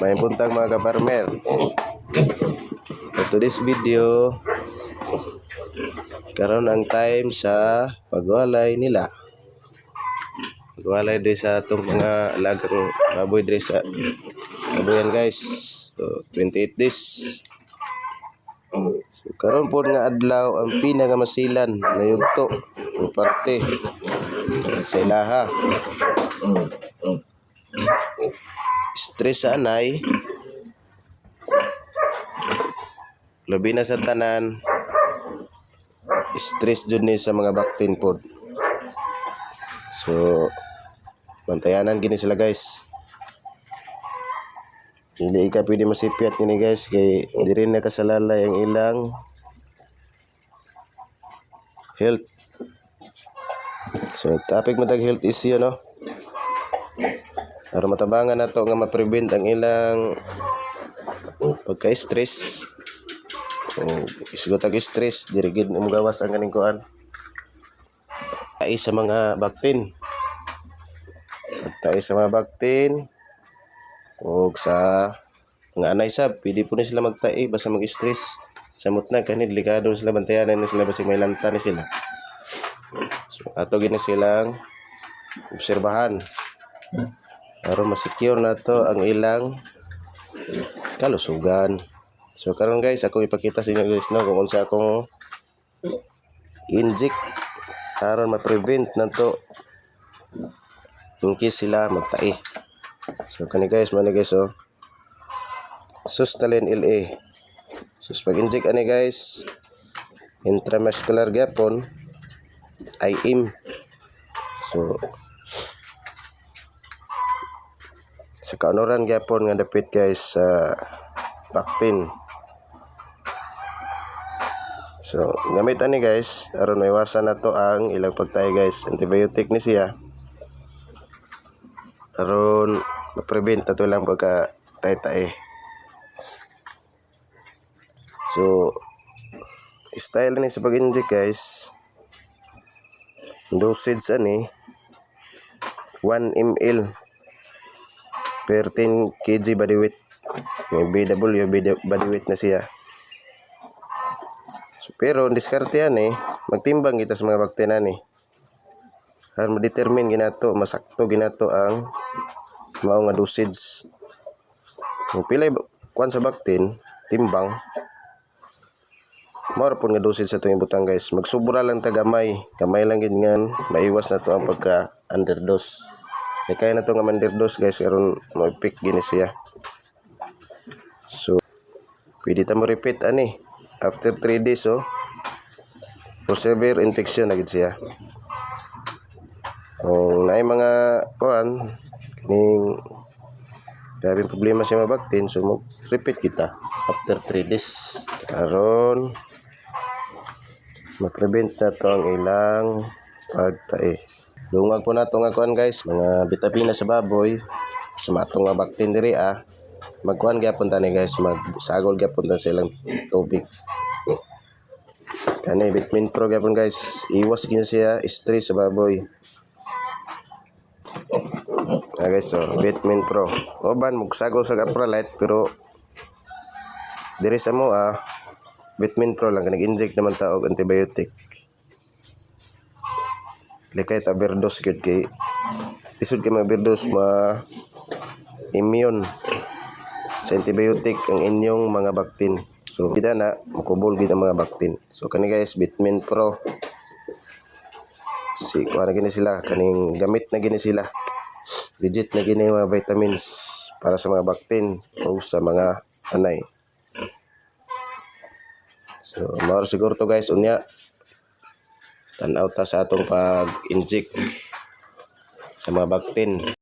May puntang mga kaparmer. For today's video, karon ang time sa pagwalay nila. Pagwalay din sa itong mga alagang baboy din sa baboyan guys. So, 28 days. So, karon po nga adlaw ang pinakamasilan na yugto o parte sa ilaha. Stress sa anay. Labi na sa tanan. Stress jud ni sa mga baktin pod. So, bantayanan gini sila guys. Dili ka pwede masipyat gini guys kay di rin nakasalalay ang ilang health. So, topic mo tag health issue no. Para matabangan na to nga ma-prevent ang ilang pagka-stress. O isugot ang stress, diri gid mo gawas ang kaning kuan. Ay sa mga baktin. Tayo sa mga baktin. O sa mga anay sab, pwede po na sila magtae basta mag-stress. Samot na kani delikado na sila bantayanan na sila basta may lanta ni sila. So ato gina silang obserbahan. Para ma-secure na to ang ilang kalusugan. So karon guys, ako ipakita sa inyo guys no kung unsa akong inject aron ma-prevent na to in case sila magtae. So kani guys, man guys oh. Sustalin LA. So pag inject ani guys, intramuscular gyapon IM. So sa kaunoran gyapon nga dapit guys sa vaccine. So, gamit ani guys, aron maiwasan na to ang ilang pagtay guys. Antibiotic ni siya. Aron ma-prevent na to lang pagka tay-tay. So, style ni sa pag-inject guys. Dosage ani 1 ml per 10 kg body weight. May BW body weight na siya. So, pero diskarte yan eh. Magtimbang kita sa mga bakteria ni. Para ma-determine ginato, masakto ginato ang mao nga dosage. Kung pilay kwan sa baktin, timbang. Mao pun nga dosage sa itong ibutang guys. Magsubra lang ta gamay. Lang gid nga maiwas na to ang pagka underdose. Kaya kaya na to nga underdose guys karon mo pick gini siya. So pwede ta mo repeat ani after 3 days oh. For severe infection na siya. Kung naay mga kuan kining grabe problema sa mga baktin so mag repeat kita after 3 days. Karon ma-prevent na to ang ilang pagtae. Dungag po na to nga kuan guys, mga bitamina sa baboy. Sa matong nga baktin diri ah. Magkuan gyapon ta ni guys, magsagol gyapon ta sa ilang tubig. Kani vitamin pro gyapon guys, iwas gina siya stress sa baboy. Ah guys, so vitamin pro. Oban magsagol sa Gapralite pero diri sa mo ah vitamin pro lang kanang inject naman ta og antibiotic. Likay ta overdose gyud kay isod kay ma-overdose ma immune sa antibiotic ang inyong mga baktin. So, kita na, makubol gid ang mga baktin. So, kani guys, Vitamin Pro. Si, kuha na gini sila, kaning gamit na gini sila. Legit na gini mga vitamins para sa mga baktin o sa mga anay. So, maro siguro to guys, unya. Tanaw ta sa atong pag-inject sa mga baktin.